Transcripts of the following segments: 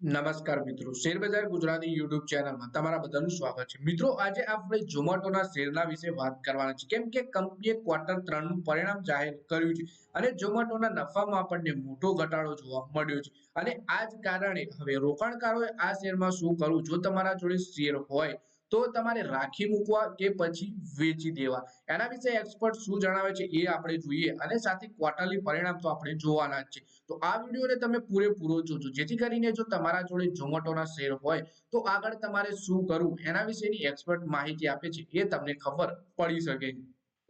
નમસ્કાર મિત્રો. શેરબજાર ગુજરાતી યુટ્યુબ ચેનલમાં તમારા બધાનું સ્વાગત છે. મિત્રો, આજે આપણે ઝોમેટોના શેરના વિશે વાત કરવાના છે કેમ કે કંપનીએ ક્વાર્ટર ત્રણનું પરિણામ જાહેર કર્યું છે અને ઝોમેટોના નફામાં આપણને મોટો ઘટાડો જોવા મળ્યો છે. અને આ જ કારણે હવે રોકાણકારોએ આ શેરમાં શું કરવું? જો તમારા જોડે શેર હોય તો તમારે રાખી મૂકવા કે પછી વેચી દેવા. એના વિશે એક્સપર્ટ શું જણાવે છે એ આપણે જોઈએ અને સાથે ક્વાર્ટરલી પરિણામ તો આપણે જોવાના જ છે. તો આ વિડીયોને તમે પૂરેપૂરો જોજો. જેથી કરીને જો તમારા જોડે ઝોમેટોના શેર હોય તો આગળ તમારે શું કરવું એના વિશેની એક્સપર્ટ માહિતી આપે છે એ તમને ખબર પડી શકે.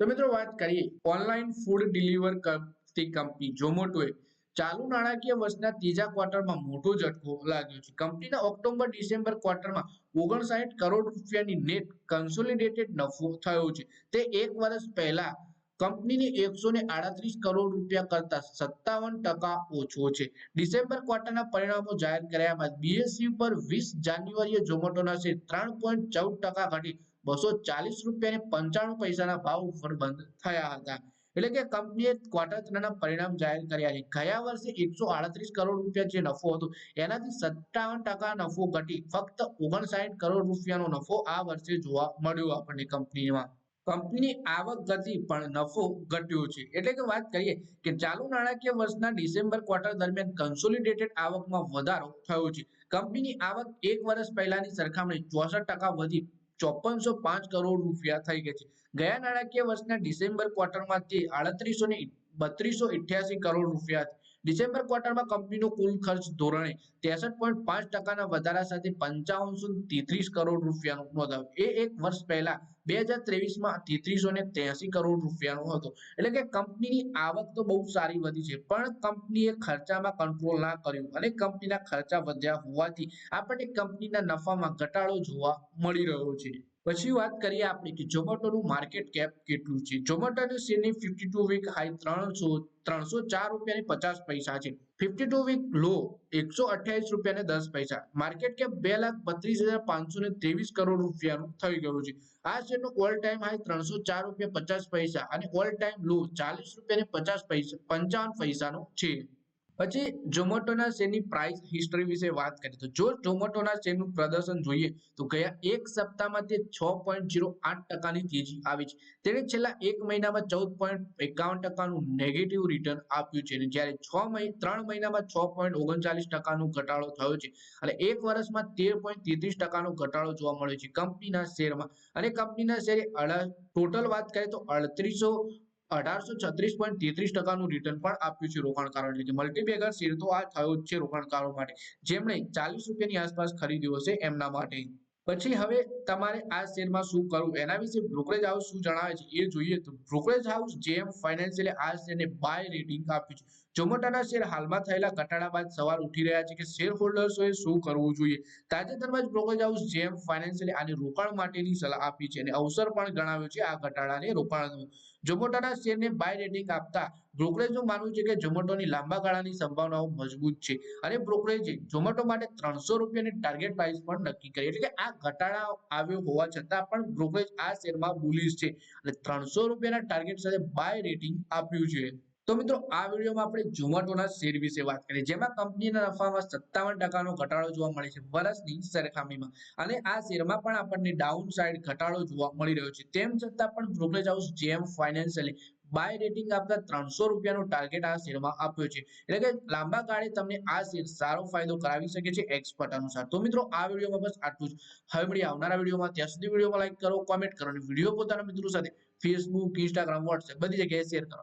તો મિત્રો વાત કરીએ ઓનલાઈન ફૂડ ડિલિવર કરતી કંપની, ઝોમેટોએ. ચાલુ નાણાકીય વર્ષના ત્રીજા ક્વાર્ટરમાં મોટો ઝટકો લાગ્યો છે. કંપનીના ઓક્ટોબર ડિસેમ્બર ક્વાર્ટરમાં ઓગણસાઠ કરોડ રૂપિયાની નેટ કન્સોલિડેટેડ નફો થયો છે. તે એક વર્ષ પહેલા કંપનીની એકસો ને આડત્રીસ કરોડ રૂપિયા કરતા સત્તાવન ટકા ઓછો છે. ડિસેમ્બર ક્વાર્ટરના પરિણામો જાહેર કર્યા બાદ બીએસસી પર વીસ જાન્યુઆરીએ ઝોમેટોના શેર ત્રણ પોઈન્ટ ચૌદ ટકા ઘટી બસો ચાલીસ રૂપિયા ને પંચાણું પૈસાના ભાવ ઉપર બંધ થયા હતા. એટલે કે કંપનીએ ક્વાર્ટર ત્રણના પરિણામ જાહેર કર્યા છે. ગયા વર્ષે એકસો કરોડ રૂપિયા જે નફો હતો, એનાથી સત્તાવન નફો ઘટી ફક્ત ઓગણસાઠ કરોડ રૂપિયાનો નફો આ વર્ષે જોવા મળ્યો આપણને કંપનીમાં. કંપનીની આવક ગતિ પણ નફો ઘટ્યો છે. એટલે કે વાત કરીએ કે ચાલુ નાણાકીય વર્ષના ડિસેમ્બર ક્વાર્ટર દરમિયાન કન્સોલિડેટેડ આવકમાં વધારો થયો છે. કંપનીની આવક એક વર્ષ પહેલાની સરખામણી ચોસઠ ટકા વધી ચોપનસો પાંચ કરોડ રૂપિયા થઈ ગઈ છે. ગયા નાણાકીય વર્ષના ડિસેમ્બર ક્વાર્ટરમાં તે આડત્રીસો ને બત્રીસો કરોડ રૂપિયા ડિસેમ્બર ક્વાર્ટરમાં કંપનીનો કુલ ખર્ચ ધોરણે ત્રેસઠ પોઈન્ટ પાંચ ટકાના વધારા સાથે પંચાવનસો તેત્રીસ કરોડ રૂપિયાનો નોંધાયો એ એક વર્ષ પહેલા બે હજાર ત્રેવીસમાં તેત્રીસો ને ત્યાસી કરોડ રૂપિયાનો હતો. એટલે કે કંપનીની આવક તો બહુ સારી વધી છે, પણ કંપનીએ ખર્ચામાં કંટ્રોલ ના કર્યું અને કંપનીના ખર્ચા વધ્યા હોવાથી આપણને કંપનીના નફામાં ઘટાડો જોવા મળી રહ્યો છે. પછી વાત કરીએ આપણે કે ઝોમેટોનું માર્કેટ કેપ કેટલું છે? ઝોમેટોની શેરની ફિફ્ટી ટુ વીક હાઈ ત્રણસો ત્રણસો ચાર રૂપિયાની પચાસ પૈસા છે. ફિફ્ટી ટુ વીક લો એકસો અઠ્યાવીસ રૂપિયા ને દસ પૈસા. માર્કેટ કેપ બે લાખ બત્રીસ હજાર પાંચસો ને ત્રેવીસ કરોડ રૂપિયાનું થઈ ગયું છે. આ શેરનો ઓલ ટાઈમ હાઈ ત્રણસો ચાર રૂપિયા પચાસ પૈસા અને ઓલ ટાઈમ લો ચાલીસ રૂપિયા ને પચાસ પૈસા, પંચાવન પૈસાનો છે. પછી ઝોમેટોના શેરની પ્રાઇસ હિસ્ટરી વિશે વાત કરીએ તો જો ઝોમેટોના શેરનું પ્રદર્શન જોઈએ તો ગયા એક સપ્તાહમાં તે છ પોઈન્ટ જીરો આઠ ટકાની તેજી આવી છે. તેણે છેલ્લા એક મહિનામાં ચૌદ પોઈન્ટ એકાવન ટકાનું નેગેટિવ રિટર્ન આપ્યું છે અને જ્યારે છ મહિના ત્રણ મહિનામાં છ પોઈન્ટ ઓગણચાલીસ ટકાનો ઘટાડો થયો છે અને એક વર્ષમાં તેર પોઈન્ટ તેત્રીસ ટકાનો ઘટાડો જોવા મળ્યો છે. કંપનીના શેરમાં અને કંપનીના શેરે ટોટલ વાત કરીએ તો અડત્રીસો અઢારસો શેર તો આ થયો છે રોકાણકારો માટે. જેમણે ચાલીસ રૂપિયાની આસપાસ ખરીદ્યો હશે એમના માટે. પછી હવે તમારે આ શેરમાં શું કરવું? એના વિશે બ્રોકરેજ હાઉસ શું જણાવે છે એ જોઈએ. તો બ્રોકરેજ હાઉસ જેમ ફાઇનાન્શિયલે આ શેરને બાય રેટિંગ આપ્યું છે. ઝોમેટોના શેર હાલમાં થયેલા ઘટાડા બાદ સવાલ ઉઠી રહ્યા છે કે શેર હોલ્ડર્સોએ શું કરવું જોઈએ? તાજેતરમાં જ બ્રોકરેજ હાઉસ જેમ ફાઇનાન્શિયલે આને રોકાણ માટેની સલાહ આપી છે અને અવસર પણ ગણાવ્યો છે આ ઘટાડાને રોકાણનું. ઝોમેટોના શેરને બાય રેટિંગ આપતા બ્રોકરેજનું માનવું છે કે ઝોમેટોની લાંબા ગાળાની સંભાવનાઓ મજબૂત છે અને બ્રોકરેજે ઝોમેટો માટે ત્રણસો રૂપિયાની ટાર્ગેટ પ્રાઇસ પણ નક્કી કરી એટલે કે આ ઘટાડા આવ્યો હોવા છતાં પણ બ્રોકરેજ આ શેરમાં બુલિશ છે અને ત્રણસો રૂપિયાના ટાર્ગેટ સાથે બાય રેટિંગ આપ્યું છે. તો મિત્રો, આ વિડીયોમાં આપણે ઝોમેટોના શેર વિશે વાત કરીએ. જેમાં કંપનીના નફામાં સત્તાવન ટકાનો ઘટાડો જોવા મળે છે વર્ષની સરખામણીમાં. અને આ શેરમાં પણ આપણને ડાઉન સાઇડ ઘટાડો જોવા મળી રહ્યો છે. તેમ છતાં પણ બ્રોકરેજ હાઉસ જેમ ફાઇનાન્શિયલી બાય રેટિંગ આપતા ત્રણસો રૂપિયાનો ટાર્ગેટ આ શેરમાં આપ્યો છે. એટલે કે લાંબા ગાળે તમને આ શેર સારો ફાયદો કરાવી શકે છે એક્સપર્ટ અનુસાર. તો મિત્રો, આ વિડીયોમાં બસ આટલું જ. હવે મળી આવનારા વિડીયોમાં. ત્યાં સુધી વિડીયોમાં લાઈક કરો કોમેન્ટ કરો અને વીડિયો પોતાના મિત્રો સાથે ફેસબુક ઇન્સ્ટાગ્રામ વોટ્સએપ બધી જગ્યાએ શેર કરો.